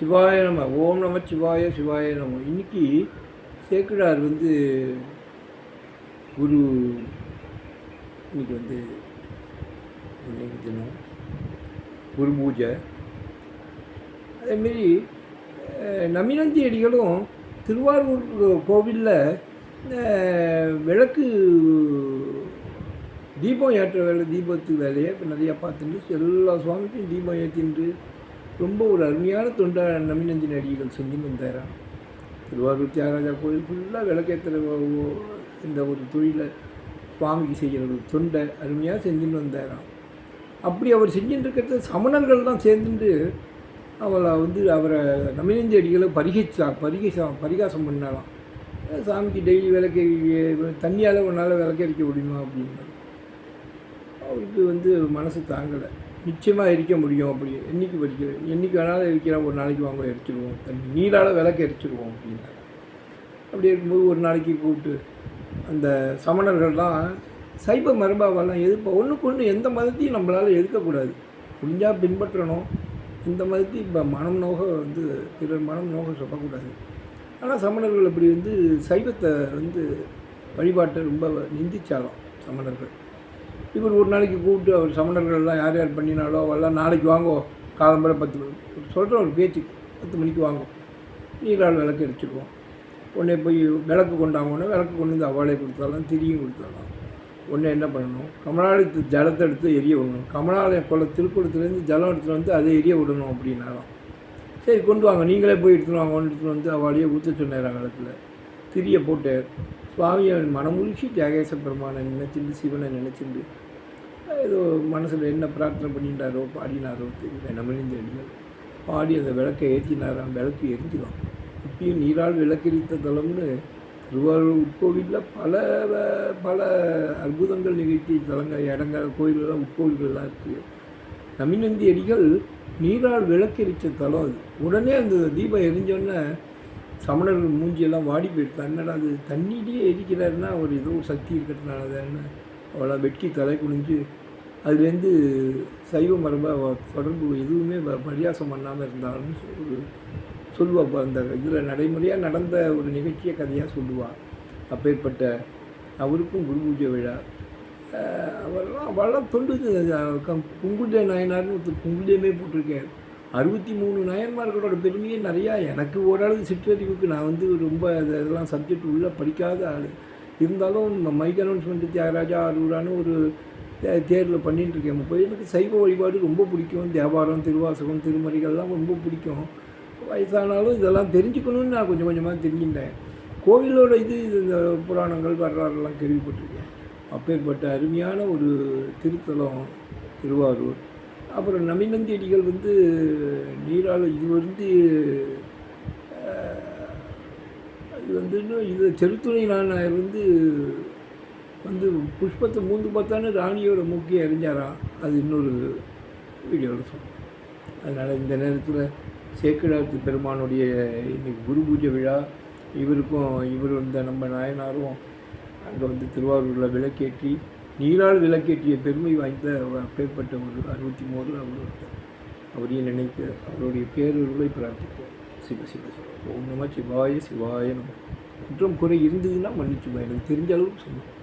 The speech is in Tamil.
சிவாய நம ஓம் நம சிவாய சிவாய நம. இன்னைக்கு சேக்கிழார் வந்து குரு இன்னைக்கு வந்து இன்னைக்கு தினம் குரு பூஜை. அதேமாரி நமினந்தி அடிகளும் திருவாரூர் கோவிலில் விளக்கு தீபம் ஏற்ற வேலை தீபத்து வேலையை இப்போ நிறையா பார்த்துட்டு எல்லா சுவாமிக்கும் தீபம் ஏற்றின்று ரொம்ப ஒரு அருமையான தொண்டை நமினந்தின் அடிகள் செஞ்சுன்னு வந்தாராம் திருவாரூர் தியாகராஜா கோயில் ஃபுல்லாக விளக்கேற்றுற இந்த ஒரு தொழிலை வாங்கி செய்கிற ஒரு தொண்டை அருமையாக செஞ்சுன்னு வந்தாராம் அப்படி அவர் செஞ்சுட்டு இருக்கிறது சமணர்கள் தான் சேர்ந்துட்டு அவளை வந்து அவரை நமினந்தி அடிகளை பரிகிச்சா பரிகசம் பரிகாசம் பண்ணாலாம் சாமிக்கு டெய்லி விளக்கு தண்ணியால் உன்னால் விளக்கரிக்க முடியுமா அப்படின்னா அவருக்கு வந்து மனசு தாங்கலை. நிச்சயமாக எரிக்க முடியும் அப்படி என்றைக்கு படிக்கிற என்றைக்கு வேணாலும் எரிக்கிறோம் ஒரு நாளைக்கு வாங்க எரிச்சிடுவோம் தண்ணி நீரால் விளக்கு எரிச்சிடுவோம் அப்படின்னாரு அப்படி இருக்கும்போது ஒரு நாளைக்கு கூப்பிட்டு அந்த சமணர்கள்லாம் சைப மரபாவெல்லாம் எதிர்ப்பா ஒன்றுக்கு ஒன்று எந்த மதத்தையும் நம்மளால் எதிர்க்கக்கூடாது. முடிஞ்சால் பின்பற்றணும். இந்த மதத்தையும் இப்போ மனம் நோக வந்து பிறர் மனம் நோக சொல்லக்கூடாது. ஆனால் சமணர்கள் அப்படி வந்து சைவத்தை வந்து வழிபாட்டை ரொம்ப நிந்திச்சாலும் சமணர்கள். இவர் ஒரு நாளைக்கு கூப்பிட்டு அவர் சமணர்கள்லாம் யார் யார் பண்ணினாலோ அவெல்லாம் நாளைக்கு வாங்கோ காலம்பரை பத்து மணி சொல்கிற ஒரு பேச்சு பத்து மணிக்கு வாங்கும் நீரால் விளக்கு எரிச்சிருவோம். உடனே போய் விளக்கு கொண்டாங்கன்னே விளக்கு கொண்டு வந்து அவளை கொடுத்தாலும் திரியும் கொடுத்தாலும். உடனே என்ன பண்ணணும்? கமலாலயத்து ஜலத்தை எடுத்து எரிய விடணும். கமலாலயம் கொள்ள திருக்குளத்துலேருந்து ஜலம் எடுத்துகிட்டு வந்து அதை எரிய விடணும் அப்படின்னாலும். சரி கொண்டு வாங்க. நீங்களே போய் எடுத்துன்னு வாங்க எடுத்துகிட்டு வந்து அவளையே ஊற்ற சொன்னார் காலத்தில். திரிய போட்டு சுவாமியை மனமுழுக்கி தியாகேச பெருமானை நினைச்சிருந்து சிவனை நினைச்சிருந்து ஏதோ மனசில் என்ன பிரார்த்தனை பண்ணிட்டாரோ பாடினாரோ தெரியல நம்மளிந்த அடிகள் பாடி அந்த விளக்கை ஏற்றினாராம் விளக்கு எரிஞ்சிடும் இப்பயும் நீரால் விளக்கெரித்த தலம்னு திருவாரூர் உட்கோவிலில் பல பல அற்புதங்கள் நிகழ்த்தி தலங்கள் இடங்கள் கோயிலெல்லாம் உட்கோவில்கள்லாம் இருக்குது நமினந்தி அடிகள் நீரால் விளக்கெரித்த தலம் அது. உடனே அந்த தீபம் எரிஞ்சோடனே சமணர்கள் மூஞ்சியெல்லாம் வாடி போயிடுது என்னடா அது தண்ணியிலேயே எரிக்கிறாருன்னா அவர் ஏதோ ஒரு சக்தி இருக்கிறதுனால தானே அவளை வெட்கி தலை குனிஞ்சு அதுலேருந்து சைவ மரபாக தொடர்பு எதுவுமே பரியாசம் பண்ணாமல் இருந்தாலும் ஒரு சொல்லுவாள் அந்த இதில் நடைமுறையாக நடந்த ஒரு நிகழ்ச்சியை கதையாக சொல்லுவாள் அப்பேற்பட்ட அவருக்கும் குரு பூஜை விழா. அவரெல்லாம் அவெல்லாம் தொண்டு குங்குஜ நாயனார்னு ஒருத்தர் குங்குஜமே போட்டிருக்கேன் அறுபத்தி மூணு நயன்மார்களோட பெருமையே நிறையா. எனக்கு ஓரளவு சிற்றறிவுக்கு நான் வந்து ரொம்ப இதெல்லாம் சப்ஜெக்ட் உள்ளே படிக்காத ஆள். இருந்தாலும் மைக் அனௌன்ஸ்மெண்ட்டு தியாகராஜா அரூரான்னு ஒரு தேரில் பண்ணிகிட்டு இருக்கேன். போய் எனக்கு சைவ வழிபாடு ரொம்ப பிடிக்கும். தேவாரம் திருவாசகம் திருமறைகள்லாம் ரொம்ப பிடிக்கும். வயசானாலும் இதெல்லாம் தெரிஞ்சுக்கணும்னு நான் கொஞ்சம் கொஞ்சமாக தெரிஞ்சுட்டேன் கோவிலோட இது இந்த புராணங்கள் வரலாறுலாம் கேள்விப்பட்டிருக்கேன். அப்பேற்பட்ட அருமையான ஒரு திருத்தலம் திருவாரூர். அப்புறம் நமினந்தியடிகள் வந்து நீரால் இது வந்து இது வந்து இன்னும் இது செருத்துணை நாயர் வந்து வந்து புஷ்பத்தை மூந்து பார்த்தானே ராணியோட மூக்கியை அறிஞ்சாரா? அது இன்னொரு வீடியோவில் சொன்னேன் அதனால் இந்த நேரத்தில் சேக்கடாத்து பெருமானுடைய இன்றைக்கி குரு பூஜை விழா இவருக்கும் இவர் இந்த நம்ம நாயனாரும் அங்கே வந்து திருவாரூரில் விளக்கேற்றி நீரால் விளக்கேற்றிய பெருமை வாய்ந்த அப்பேற்பட்ட ஒரு அறுபத்தி மூணில் அவர் அவரையும் நினைத்து அவருடைய பேரொருளை பிரார்த்திப்போம். சிவ சிவ சிவ ஓம் நம சிவாய சிவாய நம. குற்றம் குறை இருந்ததுன்னா மன்னிச்சுப்பா எனக்கு தெரிஞ்ச அளவுக்கு சொல்லுவோம்